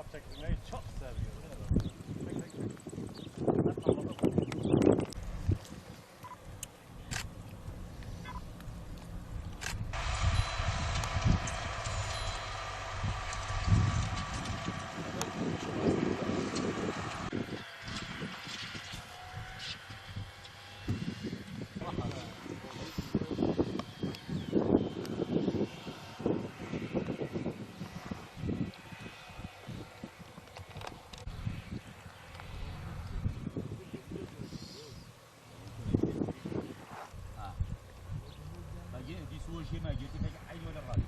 I've taken no chops there. توجه ما جيتي فجأة عيني ولا الراس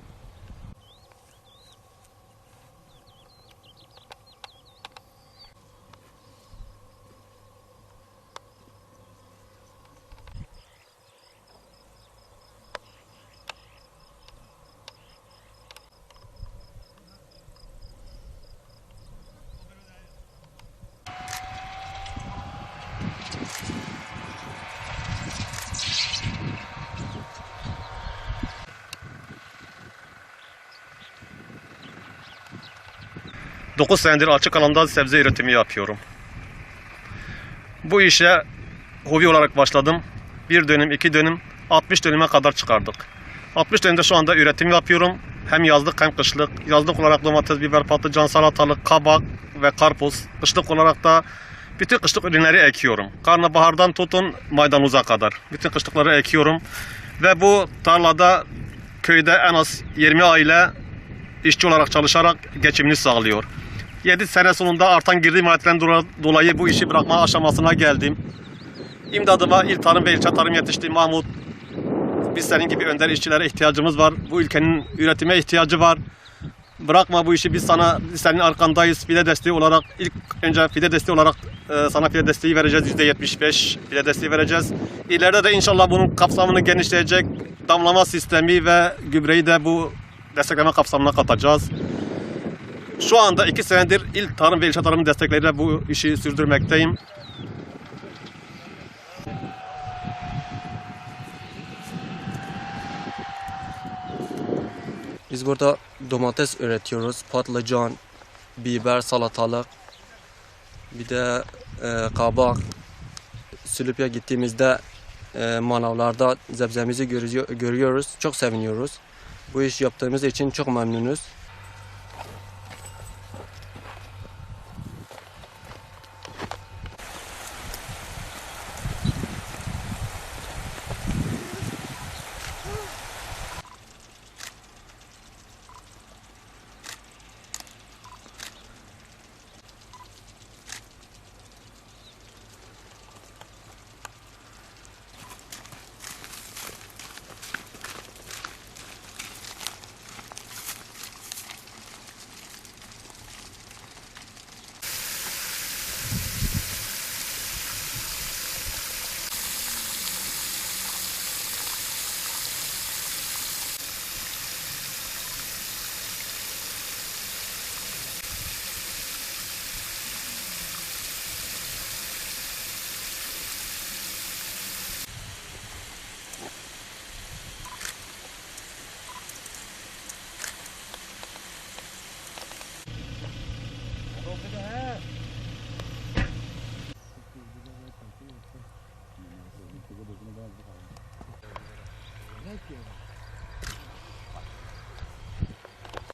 9 senedir açık alanda sebze üretimi yapıyorum. Bu işe hobi olarak başladım. Bir dönüm, iki dönüm, 60 dönüme kadar çıkardık. 60 dönümde şu anda üretim yapıyorum. Hem yazlık hem kışlık. Yazlık olarak domates, biber, patlıcan, salatalık, kabak ve karpuz. Kışlık olarak da bütün kışlık ürünleri ekiyorum. Karnabahardan tutun maydanoza kadar. Bütün kışlıkları ekiyorum. Ve bu tarlada köyde en az 20 aile işçi olarak çalışarak geçimini sağlıyor. 7 sene sonunda artan girdi maliyetlerden dola- dolayı bu işi bırakma aşamasına geldim. İmdadıma İl Tarım ve İlçe Tarım Yetişti Mahmut. Biz senin gibi önder işçilere ihtiyacımız var. Bu ülkenin üretime ihtiyacı var. Bırakma bu işi biz sana senin arkandayız. Fide desteği olarak ilk önce fide desteği olarak e, sana fide desteği vereceğiz. %75 fide desteği vereceğiz. İleride de inşallah bunun kapsamını genişleyecek damlama sistemi ve gübreyi de bu destekleme kapsamına katacağız. Şu anda iki senedir İl Tarım ve İlçe Tarım destekleriyle bu işi sürdürmekteyim. Biz burada domates üretiyoruz. Patlıcan, biber, salatalık. Bir de e, kabak. Sülüp'e gittiğimizde e, manavlarda zebzemizi görüyor, görüyoruz. Çok seviniyoruz. Bu iş yaptığımız için çok memnunuz. Thank you.